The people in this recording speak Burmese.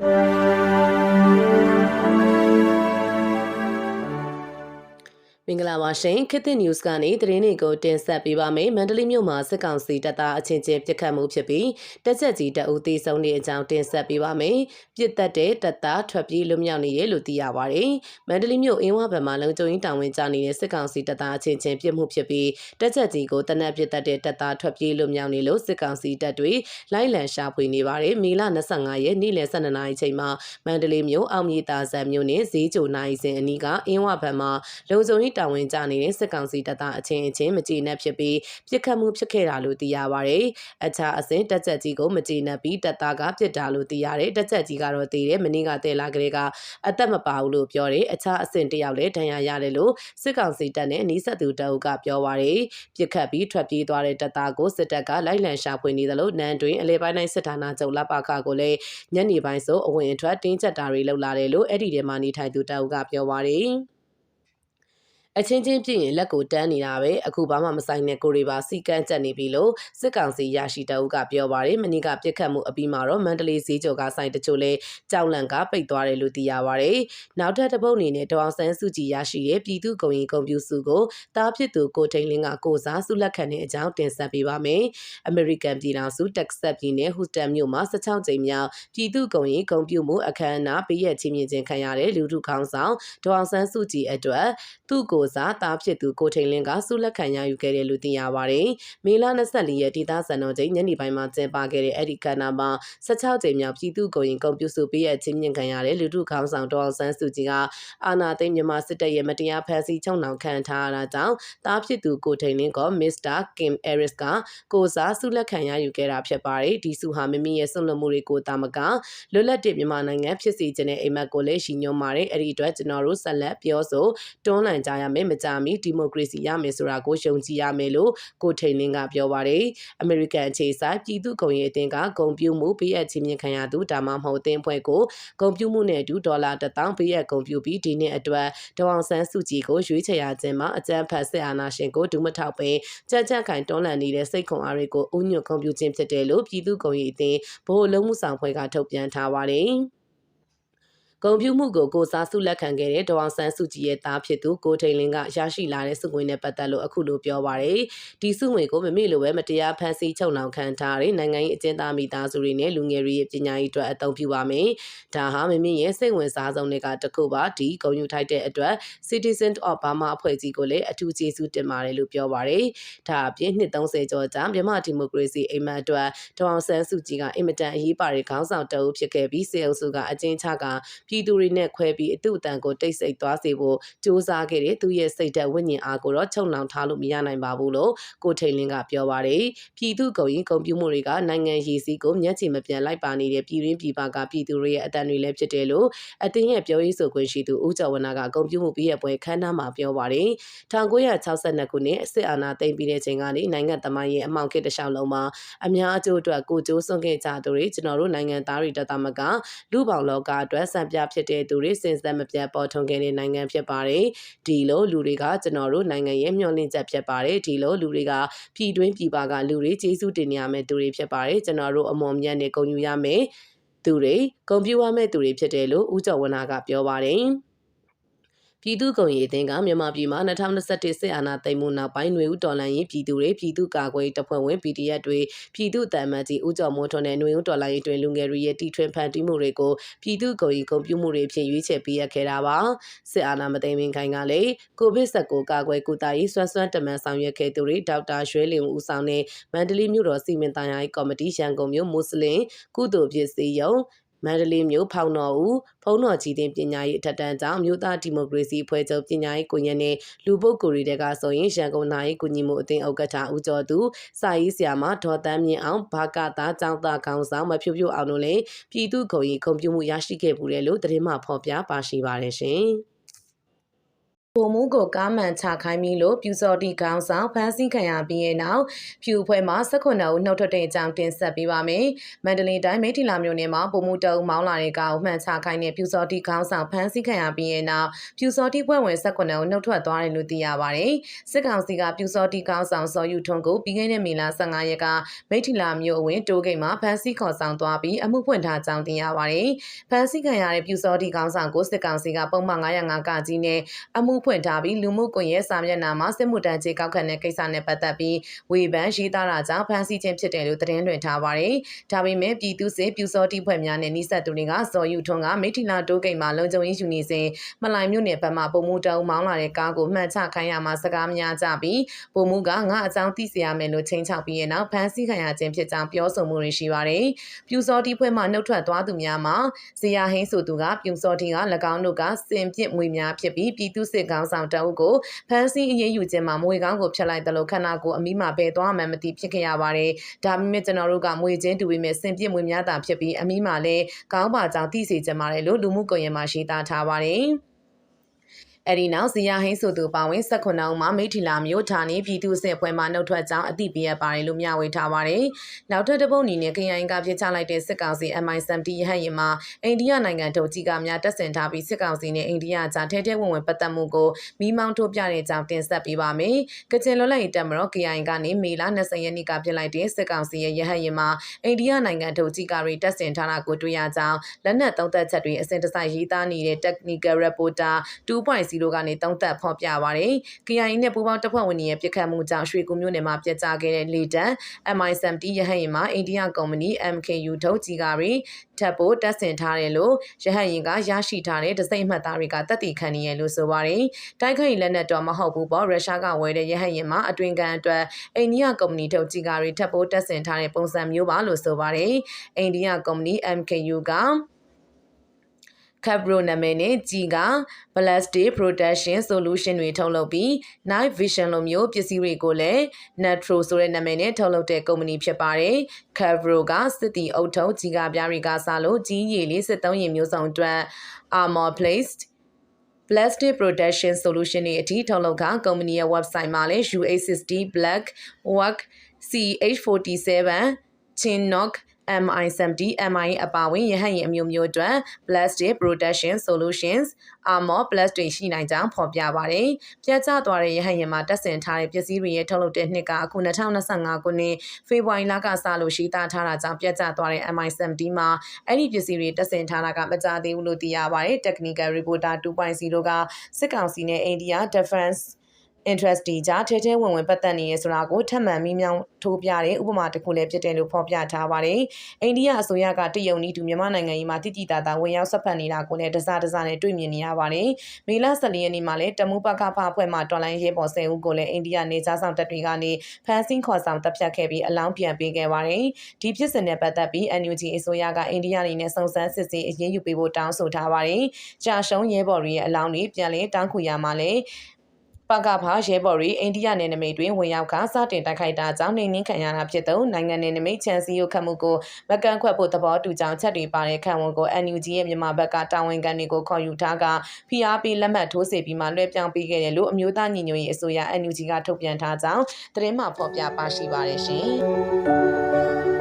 မ င်္ဂလာပါရှင်ခေတ်သစ် news ကနေသတင်းတွေကိုတင်ဆက်ပေးပါမယ်မန္တလေးမြို့မှာစစ်ကောင်စီတပ်သားအချင်းချင်းပြစ်ခတ်မှုဖြစ်ပြီးတက်ချက်ကြီးတအုပ်သေးဆုံးတဲ့အကြောင်းတင်ဆက်ပေးပါမယ်ပြစ်တက်တဲ့တပ်သားထွက်ပြေးလွတ်မြောက်နေရလို့သိရပါတယ်မန္တလေးမြို့အင်းဝဘက်မှာလုံခြုံရေးတာဝန်ကျနေတဲ့စစ်ကောင်စီတပ်သားအချင်းချင်းပြစ်မှုဖြစ်ပြီးတက်ချက်ကြီးကိုတနက်ပြစ်တက်တဲ့တပ်သားထွက်ပြေးလွတ်မြောက်နေလို့စစ်ကောင်စီတပ်တွေလိုက်လံရှာဖွေနေပါတယ်မေလ25ရက်နေ့လယ်12နာရီချိန်မှာမန္တလေးမြို့အောင်မြေတာဆန်မြို့နယ်ဈေးကြိုနိုင်စဉ်အနီးကအင်းဝဘက်မှာလုံခြုံရေးတာဝန်ကျနေတဲ့စစ်ကောင်စီတပ်သားအချင်းအချင်းမကြေနပ်ဖြစ်ပြီးပြစ်ခတ်မှုဖြစ်ခဲ့တာလို့သိရပါတယ်။အခြားအစဉ်တက်ချက်ကြီးကိုမကြေနပ်ပြီးတပ်သားကပြစ်တာလို့သိရတယ်။တက်ချက်ကြီးကတော့တည်တယ်မနေ့ကတည်လာကလေးကအသက်မပါဘူးလို့ပြောတယ်။အခြားအစဉ်တယောက်လည်းဒဏ်ရာရတယ်လို့စစ်ကောင်စီတပ်နဲ့အနီးစပ်သူတအုပ်ကပြောပါတယ်။ပြစ်ခတ်ပြီးထွက်ပြေးသွားတဲ့တပ်သားကိုစစ်တပ်ကလိုက်လံရှာဖွေနေသလိုနန်းတွင်အလဲပိုင်းတိုင်းစစ်ဌာနချုပ်လပခကိုလည်းညနေပိုင်းဆိုအဝင်အထွက်တင်းကျပ်တာတွေလုပ်လာတယ်လို့အဲ့ဒီထဲမှာနေထိုင်သူတအုပ်ကပြောပါတယ်။ အချင်းချင်းပြည့်ရင်လက်ကိုတန်းနေတာပဲအခုဘာမှမဆိုင်တဲ့ကိုတွေပါစီကန်းချက်နေပြီလို့စစ်ကောင်စီရရှိတအုပ်ကပြောပါတယ်မနေ့ကပြစ်ခတ်မှုအပြီးမှာတော့မန္တလေးဈေးကျော်ကဆိုင်တချို့လဲကြောက်လန့်ကပိတ်သွားတယ်လို့သိရပါတယ်နောက်ထပ်တစ်ပုတ်အနေနဲ့ဒေါအောင်ဆန်းစုကြည်ရရှိတဲ့ပြည်သူ့ဂုဏ်ရင်ဂုဏ်ပြုစုကိုတားဖြစ်သူကိုထိန်လင်းကကိုစားစုလက်ခံတဲ့အကြောင်းတင်ဆက်ပေးပါမယ်အမေရိကန်ပြည်ထောင်စုတက်ဆက်ပြည်နယ်ဟူစတန်မြို့မှာ16ကြိမ်မြောက်ပြည်သူ့ဂုဏ်ရင်ဂုဏ်ပြုမှုအခမ်းအနားပေးရချင်းမြင့်ခြင်းခံရတဲ့လူထုခေါင်းဆောင်ဒေါအောင်ဆန်းစုကြည်အတွက်သူ့ကိုစားတားဖြစ်သူကိုထိန်လင်းကစုလက်ခံရယူခဲ့တယ်လို့သိရပါတယ်။မေလ24ရက်ဒေသစံတော်ချိန်ညနေပိုင်းမှာကျင်းပခဲ့တဲ့အဲ့ဒီကဏ္ဍမှာ16ကြိမ်မြောက်ပြည်သူ့ကိုရင်ကုန်ပြုစုပေးရချင်းမြင့်ခံရတဲ့လူထုခေါင်းဆောင်ဒေါအောင်ဆန်းစုကြည်ကအာနာသိမ်းမြန်မာစစ်တပ်ရဲ့မတရားဖမ်းဆီးချုပ်နှောင်ခံထားရတာကြောင့်တားဖြစ်သူကိုထိန်လင်းကမစ္စတာကင်အဲရစ်ကကိုစားစုလက်ခံရယူခဲ့တာဖြစ်ပါတယ်။ဒီစုဟာမိမိရဲ့ဆွန့်လွတ်မှုတွေကိုတာမကလွတ်လပ်တဲ့မြန်မာနိုင်ငံဖြစ်စီခြင်းတဲ့အိမ်မက်ကိုလည်းရှင်းညွှန်ပါတယ်။အဲ့ဒီအတွက်ကျွန်တော်တို့ဆက်လက်ပြောဆိုတွန်းလှန်ကြရမယ်မကြမီဒီမိုကရေစီရမယ်ဆိုတာကိုယုံကြည်ရမယ်လို့ကိုထိန်လင်းကပြောပါတယ်။အမေရိကန်အခြေစိုက်ပြည်သူ့ဂုဏ်ရေးအသင်းကဂုံပြူမှုပေးအပ်ခြင်းမြင့်ခံရသူဒါမှမဟုတ်အသင်းဖွဲ့ကိုဂုံပြူမှုနဲ့အတူဒေါ်လာ1000ပေးအပ်ဂုံပြူပြီးဒီနှစ်အတွက်ဒေါအောင်ဆန်းစုကြည်ကိုရွေးချယ်ရခြင်းမှာအကြမ်းဖက်စစ်အာဏာရှင်ကိုဒုမထောက်ပင်ကြက်ကြက်ခိုင်တွန်းလှန်နေတဲ့စိတ်ခွန်အားတွေကိုဥညွတ်ဂုံပြူခြင်းဖြစ်တယ်လို့ပြည်သူ့ဂုဏ်ရေးအသင်းဗဟိုလုံးမှုဆောင်ဖွဲ့ကထုတ်ပြန်ထားပါတယ်။ ဂုံပြူမှုကိုကိုစားစုလက်ခံခဲ့တဲ့ဒေါအောင်ဆန်းစုကြည်ရဲ့သားဖြစ်သူကိုထိန်လင်းကရရှိလာတဲ့စုငွေနဲ့ပတ်သက်လို့အခုလိုပြောပါရယ်ဒီစုငွေကိုမမေ့လိုပဲမတရားဖန်ဆီးချုပ်နှောင်ခံထားတဲ့နိုင်ငံရေးအကျဉ်းသားမိသားစုတွေနဲ့လူငယ်တွေရဲ့ပညာရေးအတွက်အသုံးပြုပါမယ်ဒါဟာမမေ့ရဲ့စိတ်ဝင်စားဆုံးတွေကတစ်ခုပါဒီဂုံယူထိုက်တဲ့အတွက် Citizen of Burma အဖွဲ့ကြီးကိုလည်းအထူးကျေးဇူးတင်ပါတယ်လို့ပြောပါရယ်ဒါအပြင်နှစ်30ကျော်ကြာမြန်မာဒီမိုကရေစီအိမ်မက်အတွက်ဒေါအောင်ဆန်းစုကြည်ကအင်မတန်အရေးပါတဲ့ခေါင်းဆောင်တအုပ်ဖြစ်ခဲ့ပြီးစေအုပ်စုကအကျဉ်းချကပြည်သူတွေနဲ့ခွဲပြီးအတုအတန်ကိုတိတ်ဆိတ်သွားစေဖို့စ조사ခဲ့တဲ့သူရဲ့စိတ်ဓာတ်ဝိညာဉ်အားကိုတော့ချုပ်နှောင်ထားလို့မရနိုင်ပါဘူးလို့ကိုထိန်လင်းကပြောပါတယ်ပြည်သူကုန်ရင်ကုန်ပြမှုတွေကနိုင်ငံရည်စည်းကိုမျက်ခြေမပြတ်လိုက်ပါနေတဲ့ပြည်ရင်းပြည်ပကပြည်သူတွေရဲ့အတန်တွေလည်းဖြစ်တယ်လို့အတင်းရဲ့ပြောရေးဆိုခွင့်ရှိသူဦးကျော်ဝနာကကုန်ပြမှုပြီးရပွဲခန်းနားမှာပြောပါတယ်1962ခုနှစ်စစ်အာဏာသိမ်းပြီးတဲ့ချိန်ကနေနိုင်ငံသမိုင်းရဲ့အမှောင်ခေတ်တစ်လျှောက်လုံးမှာအများအကျိုးအတွက်ကိုကြိုးစွန့်ခဲ့ကြသူတွေကျွန်တော်တို့နိုင်ငံသားတွေတသမကလူပေါင်းလောကအတွက်စံပြဖြစ်တဲ့သူတွေစင်စက်မပြတ်ပေါ်ထွန်းခဲ့တဲ့နိုင်ငံဖြစ်ပါတယ်ဒီလိုလူတွေကကျွန်တော်တို့နိုင်ငံရဲ့မျှော်လင့်ချက်ဖြစ်ပါတယ်ဒီလိုလူတွေကပြည်တွင်းပြည်ပကလူတွေကျေးဇူးတင်နေရမယ့်သူတွေဖြစ်ပါတယ်ကျွန်တော်တို့အမွန်မြတ်နဲ့ဂုဏ်ယူရမယ်သူတွေဂုဏ်ပြုရမယ့်သူတွေဖြစ်တယ်လို့ဦးကျော်ဝနာကပြောပါတယ် ပြည်သူ့ကုန်ရေးအသင်းကမြန်မာပြည်မှာ2021စစ်အာဏာသိမ်းမှုနောက်ပိုင်းຫນွေဦးတော်လှန်ရေးပြည်သူတွေပြည်သူ့ကာကွယ်တပ်ဖွဲ့ဝင် PDF တွေပြည်သူ့တန်မတ်ကြီးဦးကျော်မိုးထွန်းနဲ့ຫນွေဦးတော်လှန်ရေးတွင်လူငယ်တွေရဲ့တီထွင်ဖန်တီးမှုတွေကိုပြည်သူ့ကုန်ရေးကုန်ပြုမှုတွေဖြင့်ရွေးချယ်ပေးရခဲ့တာပါစစ်အာဏာမသိမ်းမင်းခိုင်ကလည်းကိုဗစ် -19 ကာကွယ်ကုသရေးစွမ်းစွမ်းတမန်ဆောင်ရွက်ခဲ့သူတွေဒေါက်တာရွှဲလင်ဦးဆောင်တဲ့မန္တလေးမြို့တော်စီမံသားရေးကော်မတီရန်ကုန်မြို့မွတ်စလင်ကုသိုလ်ဖြစ်စီယုံ မန္တလေးမြို့ဖောင်တော်ဦးဖုံးတော်ကြီးတင်ပညာရေးအထက်တန်းကျောင်းမြို့သားဒီမိုကရေစီအဖွဲ့ချုပ်ပညာရေးကိုညနဲ့လူပုဂ္ဂိုလ်တွေကဆိုရင်ရန်ကုန်နိုင်ကုညီမှုအသင်းဥက္ကဋ္ဌဦးကျော်သူစာရေးဆရာမဒေါ်တန်းမြင့်အောင်ဘာကတာကျောင်းသားခေါင်းဆောင်မဖြူဖြူအောင်တို့လည်းပြည်သူ့ခုံရီခုံပြမှုရရှိခဲ့မှုတယ်လို့သတင်းမှဖော်ပြပါရှိပါတယ်ရှင်။ ပုံမှုကိုကားမှန်ချခိုင်းပြီးလို့ပြူစော်တီခေါင်းဆောင်ဖမ်းဆီးခံရပြီးရဲ့နောက်ဖြူဖွဲ့မှာ18ဦးနှုတ်ထွက်တဲ့အကြောင်းတင်ဆက်ပေးပါမယ်။မန္တလေးတိုင်းမိထီလာမြို့နယ်မှာပုံမှုတအုပ်မောင်းလာတဲ့ကားကိုမှန်ချခိုင်းတဲ့ပြူစော်တီခေါင်းဆောင်ဖမ်းဆီးခံရပြီးရဲ့နောက်ပြူစော်တီဖွဲ့ဝင်18ဦးနှုတ်ထွက်သွားတယ်လို့သိရပါတယ်။စစ်ကောင်စီကပြူစော်တီခေါင်းဆောင်စော်ယူထွန်းကိုပြီးခဲ့တဲ့မေလ15ရက်ကမိထီလာမြို့အဝင်တိုးဂိတ်မှာဖမ်းဆီးခေါ်ဆောင်သွားပြီးအမှုဖွင့်ထားကြောင်းသိရပါတယ်။ဖမ်းဆီးခံရတဲ့ပြူစော်တီခေါင်းဆောင်ကိုစစ်ကောင်စီကပုံမှန်905ကကြီးနဲ့အမှုဖွင့်ထားပြီးလူမှုကွန်ရက်စာမျက်နှာမှာစစ်မှုတန်းကြေးကောက်ခံတဲ့ကိစ္စနဲ့ပတ်သက်ပြီးဝေဖန်ရေးသားတာကြောင့်ဖမ်းဆီးခြင်းဖြစ်တယ်လို့သတင်းတွင်ထားပါတယ်။ဒါပေမဲ့ပြည်သူစစ်ပြူစောတိဖွဲ့များနဲ့နှိစက်သူတွေကဇော်ယူထွန်းကမိထီလာတိုးဂိတ်မှာလုံခြုံရေးယူနေစဉ်မလိုင်မြို့နယ်ဘက်မှပုံမှုတောင်းမောင်းလာတဲ့ကားကိုမှန်ချခိုင်းရမှာစကားများကြပြီးပုံမှုကငါအကြောင်းသိစေရမယ်လို့ချိန်ချောက်ပြီးရဲ့နောက်ဖမ်းဆီးခံရခြင်းဖြစ်ကြောင်းပြောဆိုမှုတွေရှိပါတယ်။ပြူစောတိဖွဲ့မှနှုတ်ထွက်သွားသူများမှာဇေယဟင်းဆိုသူကပြူစောတိက၎င်းတို့ကစင်ပြစ်မွေများဖြစ်ပြီးပြည်သူစစ်ကောင်ဆောင်တအုပ်ကိုဖမ်းဆီးအရေးယူခြင်းမှာမွေကောင်းကိုဖျက်လိုက်တယ်လို့ခန္ဓာကိုယ်အမိမှာပဲသွားမှန်းမသိဖြစ်ခဲ့ရပါတယ်။ဒါပေမဲ့ကျွန်တော်တို့ကမွေချင်းတူပေမဲ့စင်ပြစ်မွေများတာဖြစ်ပြီးအမိမှာလည်းကောင်းပါကြောင်သိစေချင်ပါတယ်လို့လူမှုကွန်ရက်မှာရှင်းသားထားပါတယ်။ အဲ့ဒီနောက်ဇီယာဟင်းဆိုသူပါဝင်18ဦးမှာမိထီလာမျိုးဌာနေပြည်သူ့စစ်ဖွဲ့မှနှုတ်ထွက်ကြောင်းအသိပေးရပါတယ်လို့မျှဝေထားပါတယ်။နောက်ထပ်တစ်ပုတ်အနေနဲ့ KIA ကပြစ်ချလိုက်တဲ့စစ်ကောင်စီ MI70 ရဟတ်ရင်မှာအိန္ဒိယနိုင်ငံထုတ်ကြီးကများတက်ဆင်ထားပြီးစစ်ကောင်စီနဲ့အိန္ဒိယကြားထဲထဲဝင်ဝင်ပတ်သက်မှုကိုမိမောင်းထိုးပြတဲ့အကြောင်းတင်ဆက်ပေးပါမယ်။ကချင်လွတ်လပ်ရေးတပ်မတော် KIA ကနေမေလ20ရက်နေ့ကပြစ်လိုက်တဲ့စစ်ကောင်စီရဲ့ရဟတ်ရင်မှာအိန္ဒိယနိုင်ငံထုတ်ကြီးကတွေတက်ဆင်ထားတာကိုတွေ့ရကြောင်းလက်နက်သုံးသက်ချက်တွေအစဉ်တစိုက်ရေးသားနေတဲ့ Technical Reporter 2.0ကနေတုံးသက်ဖော်ပြပါရယ်။ KIA နဲ့ပူးပေါင်းတပ်ဖွဲ့ဝင်တွေရဲ့ပြစ်ခတ်မှုကြောင့်ရွှေကူမြို့နယ်မှာပြစ်ကျခဲ့တဲ့လေတံ MI70 ရဟတ်ရင်မှာအိန္ဒိယကုမ္ပဏီ MKU ထုတ်ကြီးကားတွေထပ်ဖို့တက်ဆင်ထားတယ်လို့ရဟတ်ရင်ကရရှိထားတဲ့ဒစိမ့်မှတ်သားတွေကတက်တည်ခံနေရလို့ဆိုပါရယ်။တိုက်ခိုက်လက်နက်တော့မဟုတ်ဘူးပေါ့ရုရှားကဝယ်တဲ့ရဟတ်ရင်မှာအတွင်ကန်အတွက်အိန္ဒိယကုမ္ပဏီထုတ်ကြီးကားတွေထပ်ဖို့တက်ဆင်ထားတဲ့ပုံစံမျိုးပါလို့ဆိုပါရယ်။အိန္ဒိယကုမ္ပဏီ MKU က Capro နာမည်နဲ့ကြီးက Plastic Protection Solution တွေထုတ်လုပ်ပြီး Night Vision လိုမျိုးပစ္စည်းတွေကိုလည်း Natro ဆိုတဲ့နာမည်နဲ့ထုတ်လုပ်တဲ့ကုမ္ပဏီဖြစ်ပါတယ်။ Capro ကစစ်တီအုပ်ထုပ်ကြီးကပြားတွေကစားလို့ကြီးရည်လေးစစ်သုံးရည်မျိုးစုံအတွက် Armor Placed Plastic Protection Solution တွေအထိထုတ်လုပ်ကကုမ္ပဏီရဲ့ website မှာလည်း UA60 Black Work CH47 Chinnock MI70 MI အပါဝင်ရဟတ်ရင်အမျိုးမျိုးအတွက် Plastic Protection Solutions Armor Plus တွေရှိနိုင်ကြောင်းဖော်ပြပါတယ်။ပြတ်ကျသွားတဲ့ရဟတ်ရင်မှာတက်ဆင်ထားတဲ့ပစ္စည်းတွေရဲ့ထုတ်လုပ်တဲ့နှစ်ကအခု2025ခုနှစ်ဖေဖော်ဝါရီလကစလို့ရှိသားထားတာကြောင့်ပြတ်ကျသွားတဲ့ MI70 မှာအဲ့ဒီပစ္စည်းတွေတက်ဆင်ထားတာကမကြသေးဘူးလို့သိရပါတယ်။ Technical Reporter 2.0ကစစ်ကောင်စီနဲ့ India Defense interest တွေကြားထဲထဲဝင်ဝင်ပတ်သက်နေရဆိုတာကိုထပ်မံမိမြောင်းထိုးပြတဲ့ဥပမာတစ်ခုလည်းဖြစ်တယ်လို့ဖော်ပြထားပါတယ်။အိန္ဒိယအစိုးရကတရုတ်နီးတူမြန်မာနိုင်ငံကြီးမှာတိတိတသာဝင်ရောက်ဆက်ဖက်နေတာကိုလည်းတစားတစားနဲ့တွေ့မြင်နေရပါတယ်။မေလ14ရက်နေ့မှာလည်းတမူပကဖအဖွဲ့မှတော်လိုင်းရဲဘော်10ဦးကိုလည်းအိန္ဒိယနေသားဆောင်တပ်တွေကနေဖမ်းဆီးခေါ်ဆောင်တပ်ဖြတ်ခဲ့ပြီးအလောင်းပြန်ပေးခဲ့ပါတယ်။ဒီဖြစ်စဉ်နဲ့ပတ်သက်ပြီး NUG အစိုးရကအိန္ဒိယနေနဲ့စုံစမ်းစစ်ဆေးအရေးယူပေးဖို့တောင်းဆိုထားပါတယ်။ကြာရှုံးရဲဘော်တွေရဲ့အလောင်းတွေပြန်လည်တောင်းခုရမှာလည်း ပကဖာရဲဘော်တွေအိန္ဒိယနယ်နိမိတ်တွင်ဝင်ရောက်ကစတင်တိုက်ခိုက်တာကြောင့်နေနှင်းခံရတာဖြစ်သောနိုင်ငံနယ်နိမိတ်ချန်စီရုပ်ခတ်မှုကိုမကန်ခွက်ဖို့သဘောတူကြောင်းချက်တွေပါတဲ့ခံဝန်ကို NUG ရဲ့မြန်မာဘက်ကတာဝန်ခံတွေကိုခေါ်ယူထားက PRP လက်မှတ်ထိုးစေပြီးမှလွှဲပြောင်းပေးခဲ့တယ်လို့အမျိုးသားညီညွတ်ရေးအစိုးရ NUG ကထုတ်ပြန်ထားကြောင်းသတင်းမှဖော်ပြပါရှိပါတယ်ရှင်။